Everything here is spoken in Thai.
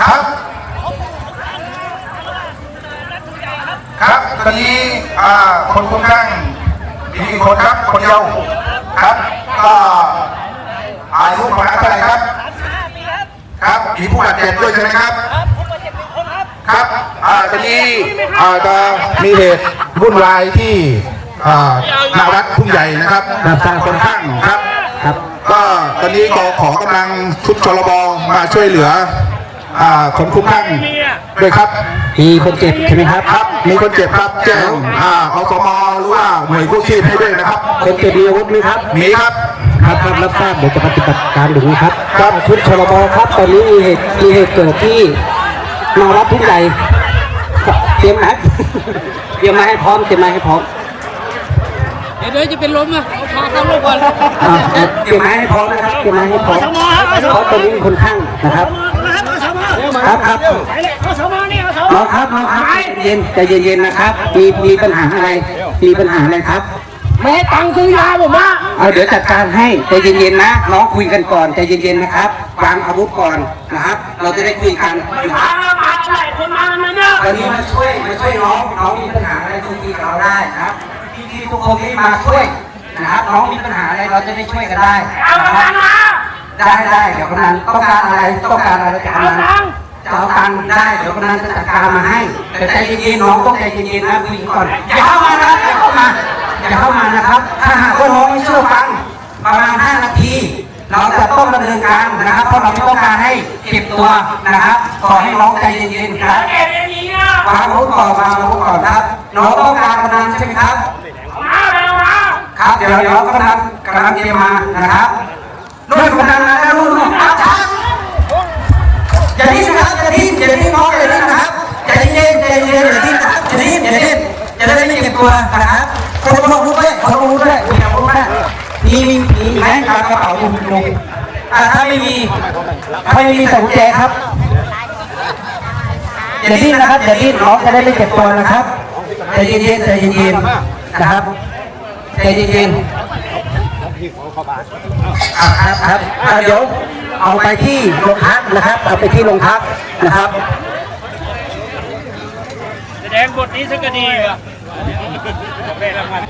ครับ ครับตอนนี้อ่าคนคุ้มข้างมีกี่คนครับคนเดียวครับก็อายุประมาณเท่าไหร่ครับครับมีผู้บาดเจ็บด้วยใช่ไหมครับครับอ่าตอนนี้อ่าจะมีเหตุวุ่นวายที่อ่าหน้าวัดทุ่งใหญ่นะครับครับทราบคนข้างครับครับ ก็ตอนนี้ก็ขอกำลังชุดชลบมาช่วยเหลือ อ่าคนคุ้มข้างด้วยครับ มีคนเจ็บใช่ไหมครับ ครับ มีคนเจ็บครับแจ้งอ่าอสมหรือว่าหน่วยกู้ชีพให้ด้วยนะครับ คนเจ็บมีอาวุธไหมครับ มีครับ ครับครับรับทราบเดี๋ยวจะปฏิบัติการถึงนี้ครับครับชุดชลบครับตอนนี้มีเหตุมีเหตุเกิดที่นอรับทุกใหญ่เตรียมนะเตรียมมาให้พร้อมเตรียมมาให้พร้อมเดี๋ยวเดี๋ยวจะเป็นลมอะเอาพาเข้าลูกก่อนอ่าเตรียมมาให้พร้อมนะครับเตรียมมาให้พร้อมเพราะตอนนี้มีคนข้างนะครับ ครับครับเอาสมานี่เอาสน้องครับน้องครับใจเย็นใจเย็นๆนะครับ มีมีปัญหาอะไร มีปัญหาอะไรครับ ไม่ให้ตังค์ซื้อยาผมว่าเอาเดี๋ยวจัดการให้ใจเย็นๆนะน้องคุยกันก่อนใจเย็นๆนะครับวางอาวุธก่อนนะครับ เราจะได้คุยกันนะครับ มาเท่าไหร่คนมาไหมเนี่ยวันนี้มาช่วยมาช่วยน้องน้องมีปัญหาอะไรคุยกับเราได้นะครับพี่ๆทุกคนที่มาช่วยนะครับน้องมีปัญหาอะไรเราจะได้ช่วยกันได้เอานะคตัรับงค์มาได้ได้เดี๋ยวกำนันต้องการอะไรต้องการอะไรจากกำนัน จะเอาตังค์ได้เดี๋ยวกำนันจะจัดการมาให้ แต่ใจเย็นๆน้องต้องใจเย็นๆนะคุยก่อน อย่าเข้ามานะครับอย่าเข้ามาอย่าเข้ามานะครับ ถ้าหากว่าน้องไม่เชื่อฟังประมาณ 5 นาที เราจะต้องดำเนินการนะครับ เพราะเราไม่ต้องการให้เก็บตัวนะครับขอให้น้องใจเย็นๆครับเอ็มอย่างนี้นะวางอาวุธก่อนวางอาวุธก่อนครับ น้องต้องการกำนันใช่ไหมครับมาเร็วมาครับเดี๋ยวเดี๋ยวกำนันกำนันเตรียมมานะครับนู่นกำนันมาแล้วนู่นนู่นค ได้ไม่เก็บตัวนะครับคนลงรู้ด้วยคนลงรู้ด้วยมีอาวุธไหมมีมีมีไหมครับกระเป๋าลุงลุงอ่าถ้าไม่มีถ้าไม่มีส่กุญแจครับอย่าดิ้นนะครับอย่าดิ้นน้องจะได้ไม่เจ็บตัวนะครับใจเย็นๆใจเย็นๆนะครับใจเย็นๆอะครับครับเดี๋ยวเอาไปที่โรงพักนะครับ เอาไปที่โรงพักนะครับ แดงบทนี้สักดีอะได้รางวัล